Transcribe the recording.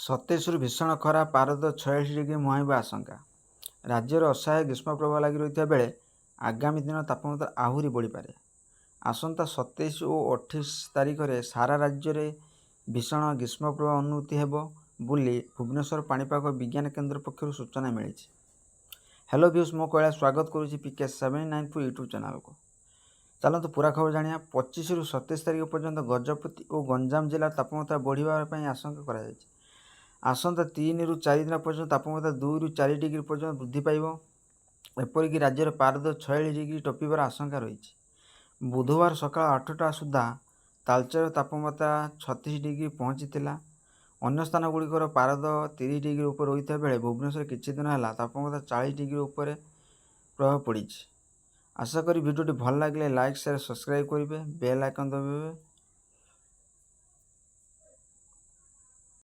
ସତେଇଶରୁ ଭୀଷଣ ଖରା ପାରଦ ଛୟାଳିଶ ଡିଗ୍ରୀ ମୁହାଁଇବା ଆଶଙ୍କା। ରାଜ୍ୟରେ ଅସହାୟ ଗ୍ରୀଷ୍ମପ୍ରବାହ ଲାଗି ରହିଥିବା ବେଳେ ଆଗାମୀ ଦିନ ତାପମାତ୍ରା ଆହୁରି ବଢ଼ିପାରେ। ଆସନ୍ତା ସତେଇଶ ଓ ଅଠେଇଶ ତାରିଖରେ ସାରା ରାଜ୍ୟରେ ଭୀଷଣ ଗ୍ରୀଷ୍ମପ୍ରବାହ ଅନୁଭୂତି ହେବ ବୋଲି ଭୁବନେଶ୍ୱର ପାଣିପାଗ ବିଜ୍ଞାନ କେନ୍ଦ୍ର ପକ୍ଷରୁ ସୂଚନା ମିଳିଛି। ହ୍ୟାଲୋ ଭିଉସ୍ ମୋ କୈଳାସ ସ୍ୱାଗତ କରୁଛି P K seven nine four YouTube ଚ୍ୟାନେଲକୁ। ଚାଲନ୍ତୁ ପୁରା ଖବର ଜାଣିବା। ପଚିଶରୁ ସତେଇଶ ତାରିଖ ପର୍ଯ୍ୟନ୍ତ ଗଜପତି ଓ ଗଞ୍ଜାମ ଜିଲ୍ଲାର ତାପମାତ୍ରା ବଢ଼ିବା ପାଇଁ ଆଶଙ୍କା କରାଯାଇଛି। ଆସନ୍ତା ତିନିରୁ ଚାରି ଦିନ ପର୍ଯ୍ୟନ୍ତ ତାପମାତ୍ରା ଦୁଇରୁ ଚାରି ଡିଗ୍ରୀ ପର୍ଯ୍ୟନ୍ତ ବୃଦ୍ଧି ପାଇବ। ଏପରିକି ରାଜ୍ୟର ପାରଦ ଛୟାଳିଶ ଡିଗ୍ରୀ ଟପିବାର ଆଶଙ୍କା ରହିଛି। ବୁଧବାର ସକାଳ ଆଠଟା ସୁଦ୍ଧା ତାଳଚେର ତାପମାତ୍ରା ଛତିଶ ଡିଗ୍ରୀ ପହଞ୍ଚିଥିଲା। ଅନ୍ୟ ସ୍ଥାନଗୁଡ଼ିକର ପାରଦ ତିରିଶ ଡିଗ୍ରୀ ଉପରେ ରହିଥିବା ବେଳେ ଭୁବନେଶ୍ୱରରେ କିଛି ଦିନ ହେଲା ତାପମାତ୍ରା ଚାଳିଶ ଡିଗ୍ରୀ ଉପରେ ପ୍ରଭାବ ପଡ଼ିଛି। ଆଶା କରି ଭିଡ଼ିଓଟି ଭଲ ଲାଗିଲେ ଲାଇକ୍ ସେୟାର ସବସ୍କ୍ରାଇବ୍ କରିବେ। Bell icon ଦବାଇବେ